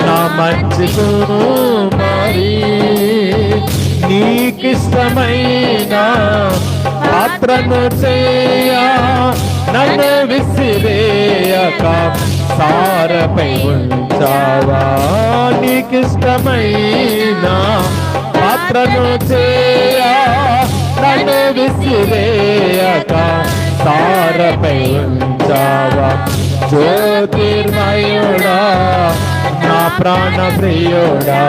నా మంచి కుమారి నీకిష్టమైన పాత్రను చేయ నన్ను విసిరేయక. సారపై ఉంచావా? నీకిష్టమైన పాత్రను చేయ నన్ను విసిరేయక. సారపై ఉంచావా? జ్యోతిర్మయుడా నా ప్రాణ ప్రియుడా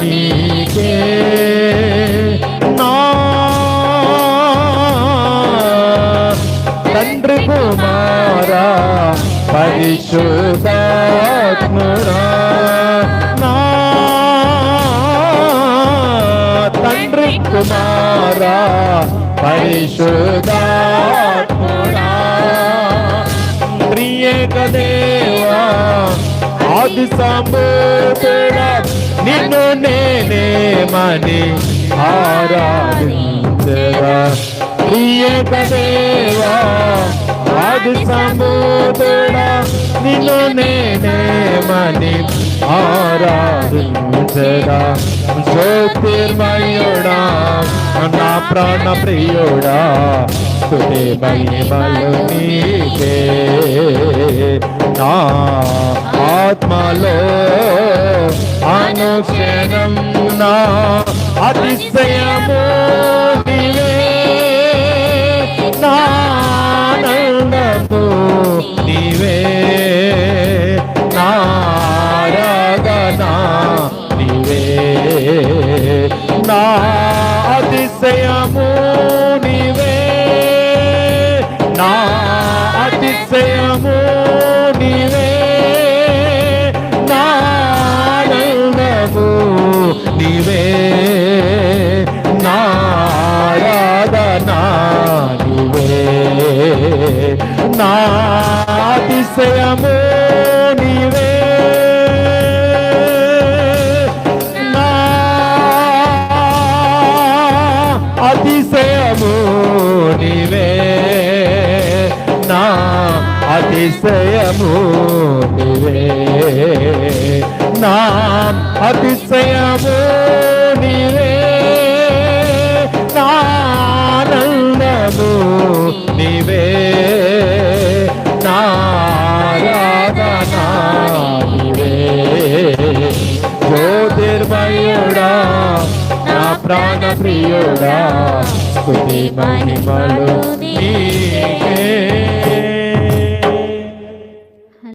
నీకే నా తండ్రి కుమారా పరిశుద్ధాత్ముడా నా తండ్రి కుమారా పరిశుద్ధాత్ముడా ప్రియేక దేవా ఆది సంబోధుడా నిన్ను నేనేమని ఆరాధించరా ప్రియక దేవా ఆది సంబోధుడా నిన్ను నేనేమని ఆరాధించరా జ్యోతిర్మయుడా నా ప్రాణ ప్రియుడా స్తుతి మహిమలు నీకే. నా ఆత్మలో అనుక్షణం నా అతిశయము నానందము నా ఆనందము నీవే. నా నీవే. నా అతిశయము నీవే. నా ఆనందము నీవే. నారాధనా ఆరాధన నీవే. నా నీవే. నా అతిశయము నీవే. నా అతిశయము నీవే. నా అతిశయము నీవే. నా ఆనందము నీవే. నా ఆరాధన నీవే. జ్యోతిర్మయుడా నా ప్రాణ ప్రియుడా స్తుతి మహిమలు నీకే